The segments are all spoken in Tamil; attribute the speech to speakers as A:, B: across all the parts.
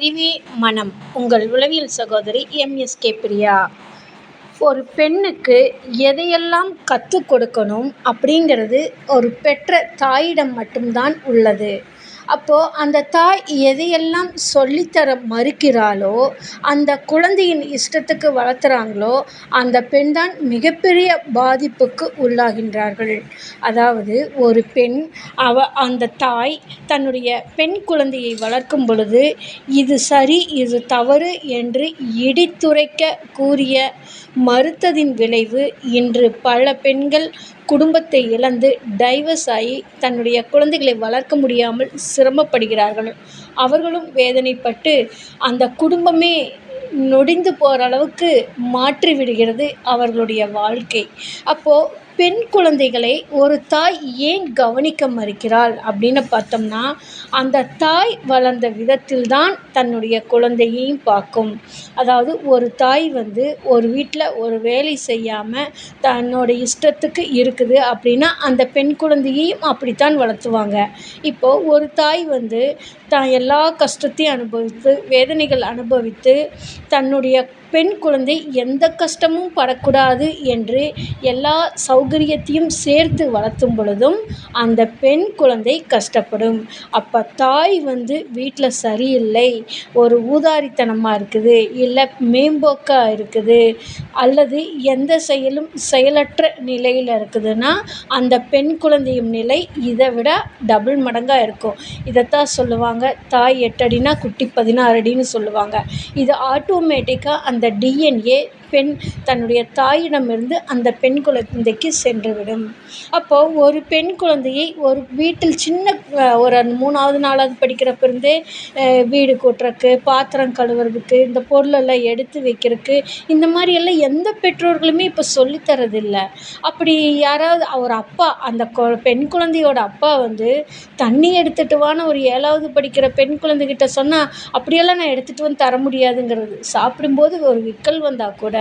A: அறிவே மனம் உங்கள் உளவியல் சகோதரி எம்எஸ்கே பிரியா. ஒரு பெண்ணுக்கு எதையெல்லாம் கற்றுக் கொடுக்கணும் அப்படிங்கிறது ஒரு பெற்ற தாயிடம் மட்டும்தான் உள்ளது. அப்போது அந்த தாய் எதையெல்லாம் சொல்லித்தர மறுக்கிறாளோ அந்த குழந்தையின் இஷ்டத்துக்கு வளர்த்துறாங்களோ அந்த பெண் தான் மிகப்பெரிய பாதிப்புக்கு உள்ளாகின்றார்கள். அதாவது ஒரு பெண் அவ அந்த தாய் தன்னுடைய பெண் குழந்தையை வளர்க்கும் பொழுது இது சரி இது தவறு என்று இடித்துரைக்க கூறிய மறுத்ததின் விளைவு இன்று பல பெண்கள் குடும்பத்தை இழந்து டைவர்ஸ் ஆகி தன்னுடைய குழந்தைகளை வளர்க்க முடியாமல் சிரமப்படுகிறார்கள். அவர்களும் வேதனைப்பட்டு அந்த குடும்பமே நொடிந்து போகிற அளவுக்கு மாற்றி விடுகிறது அவர்களுடைய வாழ்க்கை. அப்போது பெண் குழந்தைகளை ஒரு தாய் ஏன் கவனிக்க மறுக்கிறாள் அப்படின்னு பார்த்தோம்னா அந்த தாய் வளர்ந்த விதத்தில் தான் தன்னுடைய குழந்தையையும் பார்க்கும். அதாவது ஒரு தாய் வந்து ஒரு வீட்டில் ஒரு வேலை செய்யாமல் தன்னோட இஷ்டத்துக்கு இருக்குது அப்படின்னா அந்த பெண் குழந்தையையும் அப்படித்தான் வளர்த்துவாங்க. இப்போது ஒரு தாய் வந்து தான் எல்லா கஷ்டத்தையும் அனுபவித்து வேதனைகள் அனுபவித்து தன்னுடைய பெண் குழந்தை எந்த கஷ்டமும் படக்கூடாது என்று எல்லா சௌ சௌகரியத்தையும் சேர்த்து வளர்த்தும் பொழுதும் அந்த பெண் குழந்தை கஷ்டப்படும். அப்போ தாய் வந்து வீட்டில் சரியில்லை ஒரு ஊதாரித்தனமாக இருக்குது இல்லை மேம்போக்காக இருக்குது அல்லது எந்த செயலும் செயலற்ற நிலையில் இருக்குதுன்னா அந்த பெண் குழந்தையும் நிலை இதை விட டபுள் மடங்காக இருக்கும். இதைத்தான் சொல்லுவாங்க தாய் எட்டடினா குட்டி பதினாறு அடின்னு சொல்லுவாங்க. இது ஆட்டோமேட்டிக்காக அந்த டிஎன்ஏ பெண் தன்னுடைய தாயிடமிருந்து அந்த பெண் குழந்தைக்கு சென்றுவிடும். அப்போது ஒரு பெண் குழந்தையை ஒரு வீட்டில் சின்ன ஒரு மூணாவது நாலாவது படிக்கிறப்ப இருந்தே வீடு கூட்டுறக்கு பாத்திரம் கழுவுறதுக்கு இந்த பொருளெல்லாம் எடுத்து வைக்கிறதுக்கு இந்த மாதிரி எல்லாம் எந்த பெற்றோர்களுமே இப்போ சொல்லித்தரதில்ல அப்படி யாராவது ஒரு அப்பா அந்த கொ பெண் குழந்தையோட அப்பா வந்து தண்ணி எடுத்துகிட்டு வான்னு ஒரு ஏழாவது படிக்கிற பெண் குழந்தைகிட்ட சொன்னால் அப்படியெல்லாம் நான் எடுத்துகிட்டு வந்து தர முடியாதுங்கிறது. சாப்பிடும்போது ஒரு விக்கல் வந்தால் கூட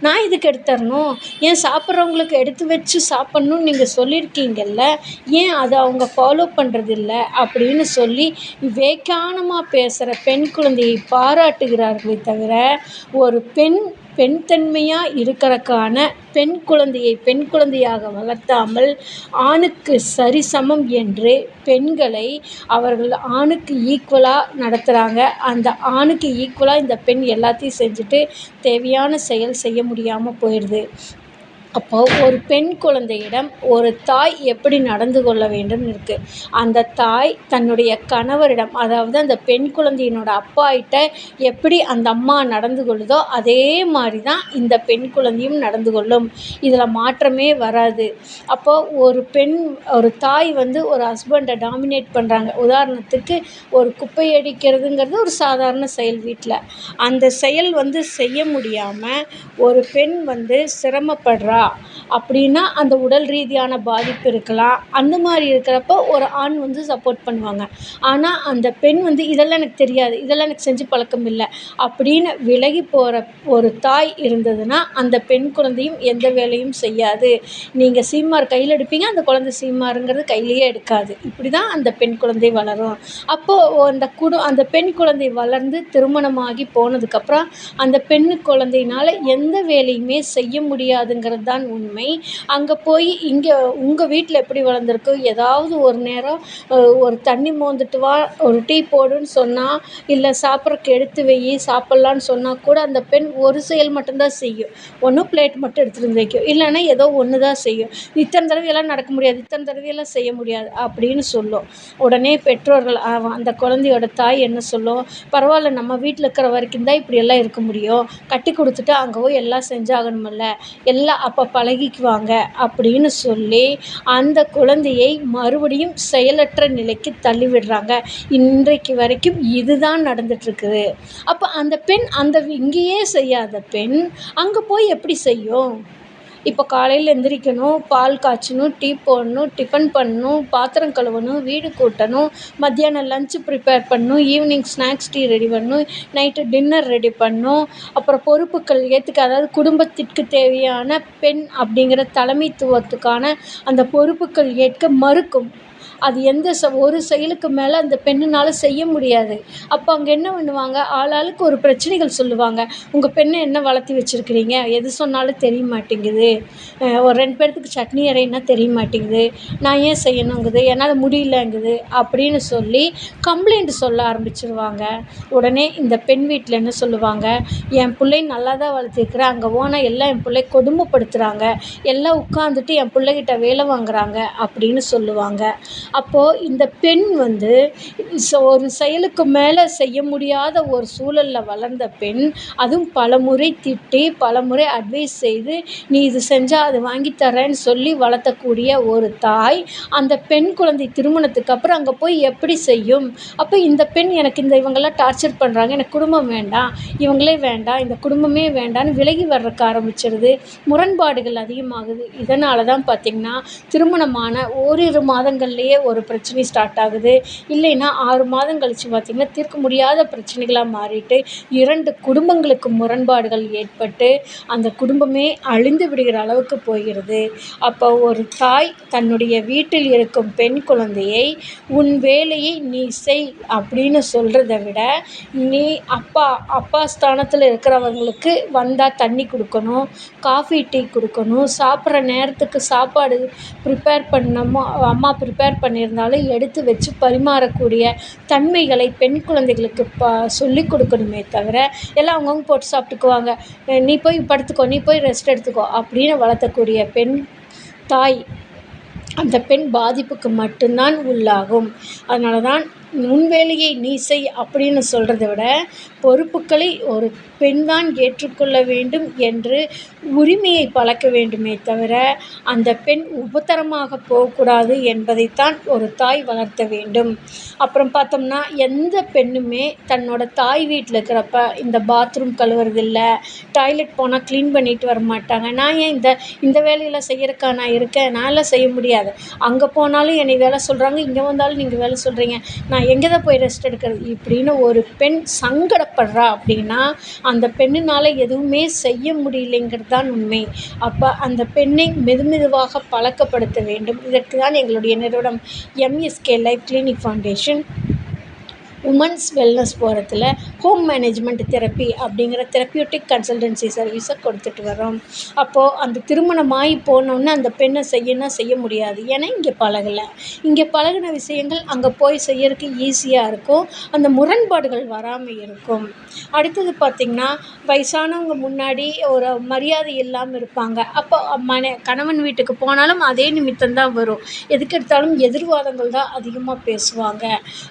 A: நான் எதுக்கு எடுத்துரணும் ஏன் சாப்பிட்றவங்களுக்கு எடுத்து வச்சு சாப்பிட்ணுன்னு நீங்கள் சொல்லியிருக்கீங்கல்ல? ஏன் அதை அவங்க ஃபாலோ பண்ணுறதில்ல அப்படின்னு சொல்லி வேக்கானமாக பேசுகிற பெண் குழந்தையை பாராட்டுகிறார்களே தவிர ஒரு பெண் பெண் தன்மையாக இருக்கிறக்கான பெண் குழந்தையை பெண் குழந்தையாக வளர்த்தாமல் ஆணுக்கு சரிசமம் என்று பெண்களை அவர்கள் ஆணுக்கு ஈக்குவலாக நடத்துகிறாங்க அந்த ஆணுக்கு ஈக்குவலாக இந்த பெண் எல்லாத்தையும் செஞ்சுட்டு தேவையான செயல் செய்ய முடியாமல் போயிடுது. அப்போது ஒரு பெண் குழந்தையிடம் ஒரு தாய் எப்படி நடந்து கொள்ள வேண்டும் இருக்குது அந்த தாய் தன்னுடைய கணவரிடம் அதாவது அந்த பெண் குழந்தையினோட அப்பாகிட்ட எப்படி அந்த அம்மா நடந்து கொள்ளுதோ அதே மாதிரி தான் இந்த பெண் குழந்தையும் நடந்து கொள்ளும். இதில் மாற்றமே வராது. அப்போது ஒரு பெண் ஒரு தாய் வந்து ஒரு ஹஸ்பண்டை டாமினேட் பண்ணுறாங்க உதாரணத்துக்கு ஒரு குப்பை அடிக்கிறதுங்கிறது ஒரு சாதாரண செயல் வீட்டில் அந்த செயல் வந்து செய்ய முடியாமல் ஒரு பெண் வந்து சிரமப்படுறா. அப்படின்னா அந்த உடல் ரீதியான பாதிப்பு இருக்கலாம். அந்த மாதிரி இருக்கிறப்ப ஒரு ஆண் வந்து சப்போர்ட் பண்ணுவாங்க. ஆனால் அந்த பெண் வந்து இதெல்லாம் எனக்கு தெரியாது. இதெல்லாம் எனக்கு செஞ்சு பழக்கம் இல்லை. அப்படின்னு விலகி போகிற ஒரு தாய் இருந்ததுன்னா அந்த பெண் குழந்தையும் எந்த வேலையும் செய்யாது. நீங்கள் சீமார் கையில் எடுப்பீங்க அந்த குழந்தை சீமாருங்கிறது கையிலேயே எடுக்காது. இப்படி தான் அந்த பெண் குழந்தை வளரும். அப்போது அந்த குடு அந்த பெண் குழந்தை வளர்ந்து திருமணமாகி போனதுக்கப்புறம் அந்த பெண் குழந்தையினால் எந்த வேலையுமே செய்ய முடியாதுங்கிறது அதுதான் உண்மை. அங்கே போய் இங்கே உங்கள் வீட்டில் எப்படி வளர்ந்துருக்கு? ஏதாவது ஒரு நேரம் ஒரு தண்ணி மோந்துட்டு வா ஒரு டீ போடுன்னு சொன்னால் இல்லை சாப்பிட்றக்கு எடுத்து வை சாப்பிட்லான்னு சொன்னால் கூட அந்த பெண் ஒரு செயல் மட்டும்தான் செய்யும். ஒன்று பிளேட் மட்டும் எடுத்துகிட்டு வந்து வைக்கும். இல்லைன்னா ஏதோ ஒன்று தான் செய்யும். இத்தனை தடவையெல்லாம் நடக்க முடியாது. இத்தனை தடவையெல்லாம் செய்ய முடியாது அப்படின்னு சொல்லும். உடனே பெற்றோர்கள் அந்த குழந்தையோட தாய் என்ன சொல்லும்? பரவாயில்ல நம்ம வீட்டில் இருக்கிற வரைக்கும் தான் இப்படியெல்லாம் இருக்க முடியும். கட்டி கொடுத்துட்டு அங்கே போய் எல்லாம் செஞ்சாகணுமில்ல. எல்லாம் அப்போ பழகிக்குவாங்க அப்படின்னு சொல்லி அந்த குழந்தையை மறுபடியும் செயலற்ற நிலைக்கு தள்ளிவிடுறாங்க. இன்றைக்கு வரைக்கும் இதுதான் நடந்துகிட்ருக்குது அப்போ அந்த பெண் அந்த இங்கேயே செய்யாத பெண் அங்கே போய் எப்படி செய்யும்? இப்போ காலையில் எந்திரிக்கணும் பால் காய்ச்சணும் டீ போடணும் டிஃபன் பண்ணணும் பாத்திரம் கழுவணும் வீடு கூட்டணும் மத்தியானம் லன்ச்சு ப்ரிப்பேர் பண்ணணும் ஈவினிங் ஸ்நாக்ஸ் டீ ரெடி பண்ணணும் நைட்டு டின்னர் ரெடி பண்ணணும். அப்புறம் பொறுப்புகள் ஏற்றுக்க அதாவது குடும்பத்திற்கு தேவையான பெண் அப்படிங்கிற தலைமைத்துவத்துக்கான அந்த பொறுப்புகள் ஏற்க மறுக்கும். அது எந்த செ ஒரு செயலுக்கு மேலே அந்த பெண்ணுனால் செய்ய முடியாது. அப்போ அங்கே என்ன பண்ணுவாங்க? ஆளாளுக்கு ஒரு பிரச்சனைகள் சொல்லுவாங்க. உங்கள் பெண்ணை என்ன வளர்த்தி வச்சுருக்கிறீங்க? எது சொன்னாலும் தெரிய மாட்டேங்குது. ஒரு ரெண்டு பேர்த்துக்கு சட்னி அரைன்னா தெரிய மாட்டேங்குது. நான் ஏன் செய்யணுங்குது? என்னால் முடியலங்குது அப்படின்னு சொல்லி கம்ப்ளைண்ட் சொல்ல ஆரம்பிச்சிருவாங்க. உடனே இந்த பெண் வீட்டில் என்ன சொல்லுவாங்க? என் பிள்ளைய நல்லா தான் வளர்த்திருக்குறேன். அங்கே போனால் எல்லாம் என் பிள்ளைய கொடுமைப்படுத்துகிறாங்க எல்லாம் உட்காந்துட்டு என் பிள்ளைகிட்ட வேலை வாங்குறாங்க அப்படின்னு சொல்லுவாங்க. அப்போது இந்த பெண் வந்து ஸோ ஒரு செயலுக்கு மேலே செய்ய முடியாத ஒரு சூழலில் வளர்ந்த பெண் அதுவும் பலமுறை திட்டி பலமுறை அட்வைஸ் செய்து நீ இது செஞ்சால் அது வாங்கி தரேன்னு சொல்லி வளர்த்தக்கூடிய ஒரு தாய் அந்த பெண் குழந்தை திருமணத்துக்கு அப்புறம் அங்கே போய் எப்படி செய்யும்? அப்போ இந்த பெண் எனக்கு இந்த இவங்கெல்லாம் டார்ச்சர் பண்ணுறாங்க எனக்கு குடும்பம் வேண்டாம் இவங்களே வேண்டாம் இந்த குடும்பமே வேண்டான்னு விலகி வர்றதுக்கு ஆரம்பிச்சிடுது முரண்பாடுகள் அதிகமாகுது. இதனால தான் பார்த்திங்கன்னா திருமணமான ஓரிரு மாதங்கள்லேயே ஒரு பிரச்சனை ஸ்டார்ட் ஆகுது. இல்லைன்னா ஆறு மாதம் கழித்து பார்த்திங்கன்னா தீர்க்க முடியாத பிரச்சனைகளாக மாறிட்டு இரண்டு குடும்பங்களுக்கு முரண்பாடுகள் ஏற்பட்டு அந்த குடும்பமே அழிந்து விடுகிற அளவுக்கு போகிறது. அப்போ ஒரு தாய் தன்னுடைய வீட்டில் இருக்கும் பெண் குழந்தையை உன் வேலையை நீ செய் அப்படின்னு சொல்கிறத விட நீ அப்பா அப்பா ஸ்தானத்தில் இருக்கிறவங்களுக்கு வந்தால் தண்ணி கொடுக்கணும் காஃபி டீ கொடுக்கணும் சாப்பிட்ற நேரத்துக்கு சாப்பாடு ப்ரிப்பேர் பண்ணமோ அம்மா ப்ரிப்பேர் பண்ணியிருந்தாலும் எடுத்து வச்சு பரிமாறக்கூடிய தன்மைகளை பெண் குழந்தைகளுக்கு ப சொல்லிக் கொடுக்கணுமே தவிர எல்லாம் அவங்கவுங்க போட்டு சாப்பிட்டுக்குவாங்க. நீ போய் படுத்துக்கோ நீ போய் ரெஸ்ட் எடுத்துக்கோ அப்படின்னு வளர்த்தக்கூடிய பெண் தாய் அந்த பெண் பாதிப்புக்கு மட்டும்தான் உள்ளாகும். அதனால தான் உன் வேலையை நீ செய் அப்படின்னு சொல்கிறத விட பொறுப்புகளை ஒரு பெண் தான் ஏற்றுக்கொள்ள வேண்டும் என்று உரிமையை பழக்க வேண்டுமே தவிர அந்த பெண் உபத்திரமாக போகக்கூடாது என்பதைத்தான் ஒரு தாய் வளர்த்த வேண்டும். அப்புறம் பார்த்தோம்னா எந்த பெண்ணுமே தன்னோட தாய் வீட்டில் இருக்கிறப்ப இந்த பாத்ரூம் கழுவுறதில்ல டாய்லெட் போனால் க்ளீன் பண்ணிட்டு வர மாட்டாங்க. நான் ஏன் இந்த இந்த வேலையெல்லாம் செய்யறக்கா நான் இருக்கேன்? நான்லாம் செய்ய முடியாது. அங்கே போனாலும் என்னை வேலை சொல்கிறாங்க இங்கே வந்தாலும் நீங்கள் வேலை சொல்கிறீங்க நான் எங்கே தான் போய் ரெஸ்ட் எடுக்கிறது? இப்படின்னு ஒரு பெண் கஷ்டப்படுறா அப்படின்னா அந்த பெண்ணுனால் எதுவுமே செய்ய முடியலைங்கிறது தான் உண்மை. அப்போ அந்த பெண்ணை மெது மெதுவாக பழக்கப்படுத்த வேண்டும். இதற்கு தான் எங்களுடைய நிறுவனம் MSK life clinic foundation women's wellness போகிறதுல ஹோம் மேனேஜ்மெண்ட் தெரப்பி அப்படிங்கிற தெரப்பியூட்டிக் கன்சல்டன்சி சர்வீஸை கொடுத்துட்டு வரோம் அப்போது அந்த திருமணமாகி போனோன்னே அந்த பெண்ணை செய்யணும்னா செய்ய முடியாது? ஏன்னா இங்கே பழகலை. இங்கே பழகின விஷயங்கள் அங்கே போய் செய்யறதுக்கு ஈஸியாக இருக்கும். அந்த முரண்பாடுகள் வராமல் இருக்கும். அடுத்தது பார்த்திங்கன்னா வயசானவங்க முன்னாடி ஒரு மரியாதை இல்லாமல் இருப்பாங்க. அப்போ மன கணவன் வீட்டுக்கு போனாலும் அதே நிமித்தம் தான் வரும். எதுக்கு எடுத்தாலும் எதிர்வாதங்கள் தான் அதிகமாக பேசுவாங்க.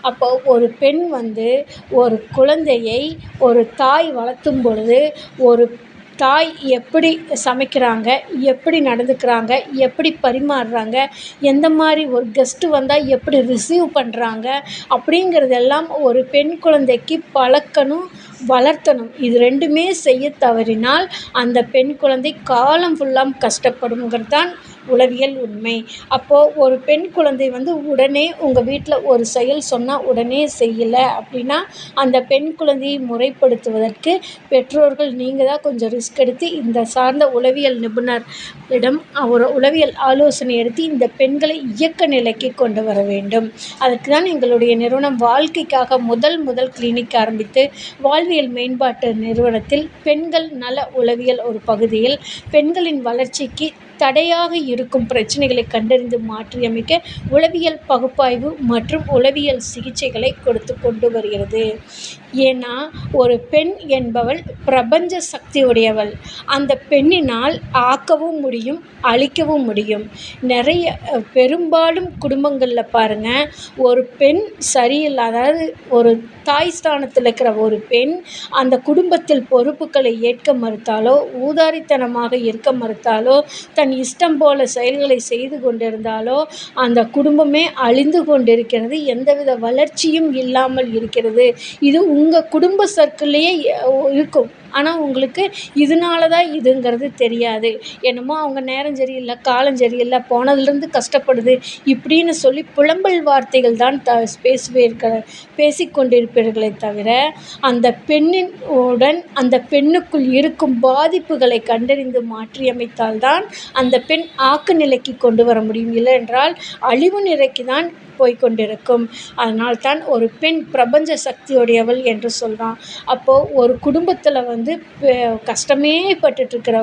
A: அப்போ ஒரு பெண் வந்து ஒரு குழந்தையை ஒரு தாய் வளர்த்தும் பொழுது ஒரு தாய் எப்படி சமைக்கிறாங்க எப்படி நடந்துக்கிறாங்க எப்படி பரிமாறுறாங்க எந்த மாதிரி ஒரு கெஸ்ட்டு வந்தால் எப்படி ரிசீவ் பண்ணுறாங்க அப்படிங்கிறதெல்லாம் ஒரு பெண் குழந்தைக்கு பழக்கணும் வளர்த்தணும். இது ரெண்டுமே செய்ய தவறினால் அந்த பெண் குழந்தை காலம் ஃபுல்லாக கஷ்டப்படுங்கிறது தான் உளவியல் உண்மை. அப்போது ஒரு பெண் குழந்தை வந்து உடனே உங்கள் வீட்டில் ஒரு செயல் சொன்னால் உடனே செய்யலை அப்படின்னா அந்த பெண் குழந்தையை முறைப்படுத்துவதற்கு பெற்றோர்கள் நீங்கள் தான் கொஞ்சம் ரிஸ்க் எடுத்து இந்த சார்ந்த உளவியல் நிபுணர் இடம் ஒரு உளவியல் ஆலோசனை எடுத்து இந்த பெண்களை இயக்க நிலைக்கு கொண்டு வர வேண்டும். அதற்கு தான் எங்களுடைய நிறுவனம் வாழ்க்கைக்காக முதல் முதல் கிளினிக் ஆரம்பித்து வாழ்வியல் மேம்பாட்டு நிறுவனத்தில் பெண்கள் நல உளவியல் ஒரு பகுதியில் பெண்களின் வளர்ச்சிக்கு தடையாக இருக்கும் பிரச்சனைகளை கண்டறிந்து மாற்றியமைக்க உளவியல் பகுப்பாய்வு மற்றும் உளவியல் சிகிச்சைகளை கொடுத்து கொண்டு வருகிறது. ஏன்னா ஒரு பெண் என்பவள் பிரபஞ்ச சக்தி உடையவள் அந்த பெண்ணினால் ஆக்கவும் முடியும் அழிக்கவும் முடியும். நிறைய பெரும்பாலும் குடும்பங்களில் பாருங்கள் ஒரு பெண் சரியில்லை அதாவது ஒரு தாய் ஸ்தானத்தில் இருக்கிற ஒரு பெண் அந்த குடும்பத்தில் பொறுப்புகளை ஏற்க மறுத்தாலோ ஊதாரித்தனமாக இருக்க மறுத்தாலோ தன் இஷ்டம் போல செயல்களை செய்து கொண்டிருந்தாலோ அந்த குடும்பமே அழிந்து கொண்டிருக்கிறது. எந்தவித வளர்ச்சியும் இல்லாமல் இருக்கிறது. இது உங்கள் குடும்ப சர்க்கிள்லேயே இருக்கும். ஆனால் உங்களுக்கு இதனால தான் இதுங்கிறது தெரியாது. என்னமோ அவங்க நேரம் சரியில்லை காலம் சரியில்லை போனதுலேருந்து கஷ்டப்படுது இப்படின்னு சொல்லி புலம்பல் வார்த்தைகள் தான் த பேசுவீர்கள் பேசிக்கொண்டிருப்பீர்களே தவிர அந்த பெண்ணின் உடன் அந்த பெண்ணுக்குள் இருக்கும் பாதிப்புகளை கண்டறிந்து மாற்றியமைத்தால் தான் அந்த பெண் ஆக்க நிலைக்கு கொண்டு வர முடியும். இல்லை என்றால் அழிவு நிலைக்கு தான் போய்கொண்டிருக்கும் அதனால் தான் ஒரு பெண் பிரபஞ்ச சக்தியுடையவள் என்று சொல்கிறான் அப்போது ஒரு குடும்பத்தில் வந்து கஷ்டமே பட்டுட்ருக்கிற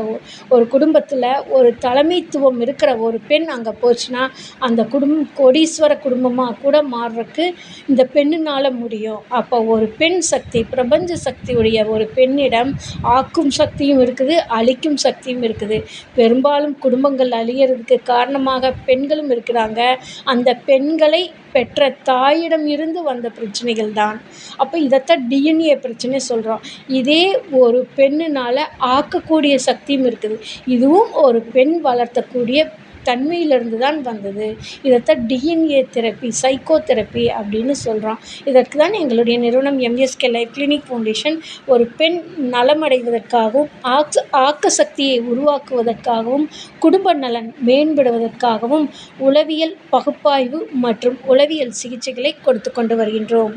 A: ஒரு குடும்பத்தில் ஒரு தலைமைத்துவம் இருக்கிற ஒரு பெண் அங்கே போச்சுன்னா அந்த குடும்பம் கோடீஸ்வர குடும்பமாக கூட மாறுறக்கு இந்த பெண்ணுனால் முடியும். அப்போ ஒரு பெண் சக்தி பிரபஞ்ச சக்தியுடைய ஒரு பெண்ணிடம் ஆக்கும் சக்தியும் இருக்குது அழிக்கும் சக்தியும் இருக்குது. பெரும்பாலும் குடும்பங்கள் அழியறதுக்கு காரணமாக பெண்களும் இருக்கிறாங்க. அந்த பெண்களை பெற்ற தாயிடம் இருந்து வந்த பிரச்சனைகள் தான் அப்போ இதைத்தான் டிஎன்ஏ பிரச்சனை சொல்கிறோம் இதே ஒரு பெண்ணுனால் ஆக்கக்கூடிய சக்தியும் இருக்குது. இதுவும் ஒரு பெண் வளர்த்தக்கூடிய தன்மையிலிருந்து தான் வந்தது இதைத்தான் டிஎன்ஏ தெரப்பி சைக்கோ தெரப்பி அப்படின்னு சொல்கிறோம் இதற்கு தான் எங்களுடைய நிறுவனம் எம்எஸ்கே லைஃப் கிளினிக் ஃபவுண்டேஷன் ஒரு பெண் நலமடைவதற்காகவும் ஆக்ஸ் ஆக்க சக்தியை உருவாக்குவதற்காகவும் குடும்ப நலன் மேம்படுவதற்காகவும் உளவியல் பகுப்பாய்வு மற்றும் உளவியல் சிகிச்சைகளை கொடுத்து கொண்டு வருகின்றோம்.